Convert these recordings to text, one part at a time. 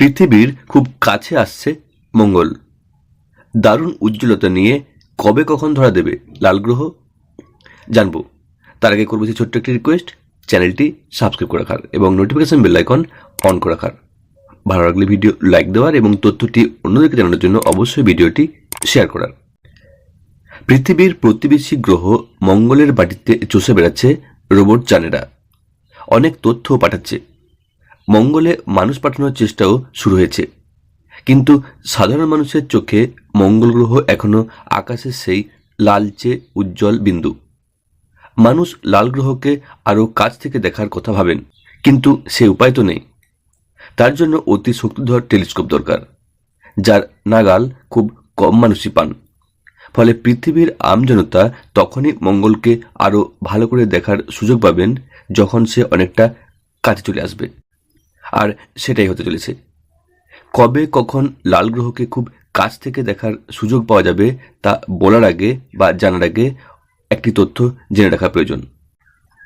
পৃথিবীর খুব কাছে আসছে মঙ্গল। দারুণ উজ্জ্বলতা নিয়ে কবে কখন ধরা দেবে লাল গ্রহ? জানব। তার আগে করব ছোট্ট একটি রিকোয়েস্ট চ্যানেলটি সাবস্ক্রাইব করে রাখার এবং নোটিফিকেশন বেল আইকন অন করে রাখার। ভালো লাগলে ভিডিও লাইক দেওয়ার এবং তথ্যটি অন্যদেরকে জানানোর জন্য অবশ্যই ভিডিওটি শেয়ার করার। পৃথিবীর প্রতিবেশী গ্রহ মঙ্গলের বাটিতে চষে বেড়াচ্ছে রোবট জানেরা। অনেক তথ্য পাঠাচ্ছে। মঙ্গলে মানুষ পাঠানোর চেষ্টাও শুরু হয়েছে। কিন্তু সাধারণ মানুষের চোখে মঙ্গল গ্রহ এখনও আকাশের সেই লালচে, উজ্জ্বল বিন্দু। মানুষ লাল গ্রহকে আরও কাছ থেকে দেখার কথা ভাবেন, কিন্তু সে উপায় তো নেই। তার জন্য অতি শক্তিধর টেলিস্কোপ দরকার, যার নাগাল খুব কম মানুষই পান। ফলে পৃথিবীর আমজনতা তখনই মঙ্গলকে আরও ভালো করে দেখার সুযোগ পাবেন, যখন সে অনেকটা কাছে চলে আসবে। আর সেটাই হতে চলেছে। কবে কখন লাল গ্রহকে খুব কাছ থেকে দেখার সুযোগ পাওয়া যাবে তা বলার আগে বা জানার আগে একটি তথ্য জেনে রাখা প্রয়োজন।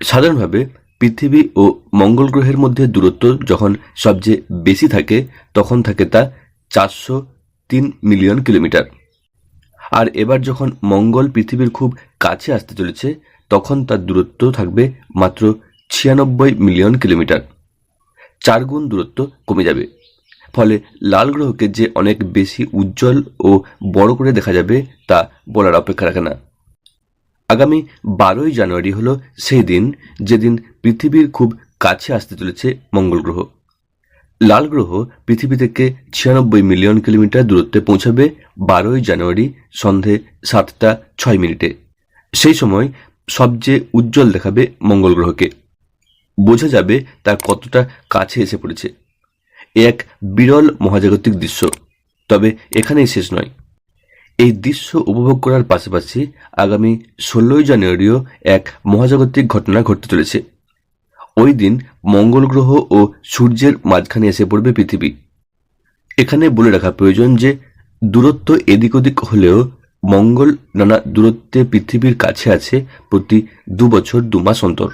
সাধারণভাবে পৃথিবী ও মঙ্গল গ্রহের মধ্যে দূরত্ব যখন সবচেয়ে বেশি থাকে, তখন থাকে তা চারশো তিন মিলিয়ন কিলোমিটার। আর এবার যখন মঙ্গল পৃথিবীর খুব কাছে আসতে চলেছে, তখন তার দূরত্ব থাকবে মাত্র ছিয়ানব্বই মিলিয়ন কিলোমিটার। চার গুণ দূরত্ব কমে যাবে। ফলে লাল গ্রহকে যে অনেক বেশি উজ্জ্বল ও বড় করে দেখা যাবে, তা বলার অপেক্ষা রাখে না। আগামী বারোই জানুয়ারি হলো সেই দিন যেদিন পৃথিবীর খুব কাছে আসতে চলেছে মঙ্গল গ্রহ। লাল গ্রহ পৃথিবী থেকে ছিয়ানব্বই মিলিয়ন কিলোমিটার দূরত্বে পৌঁছাবে বারোই জানুয়ারি সন্ধে সাতটা ছয় মিনিটে। সেই সময় সবচেয়ে উজ্জ্বল দেখাবে মঙ্গল গ্রহকে। বোঝা যাবে তার কতটা কাছে এসে পড়েছে। এ এক বিরল মহাজাগতিক দৃশ্য। তবে এখানেই শেষ নয়। এই দৃশ্য উপভোগ করার পাশাপাশি আগামী ষোলোই জানুয়ারিও এক মহাজাগতিক ঘটনা ঘটতে চলেছে। ওই দিন মঙ্গল গ্রহ ও সূর্যের মাঝখানে এসে পড়বে পৃথিবী। এখানে বলে রাখা প্রয়োজন যে, দূরত্ব এদিক ওদিক হলেও মঙ্গল নানা দূরত্বে পৃথিবীর কাছে আছে প্রতি দু বছর দু মাস অন্তর।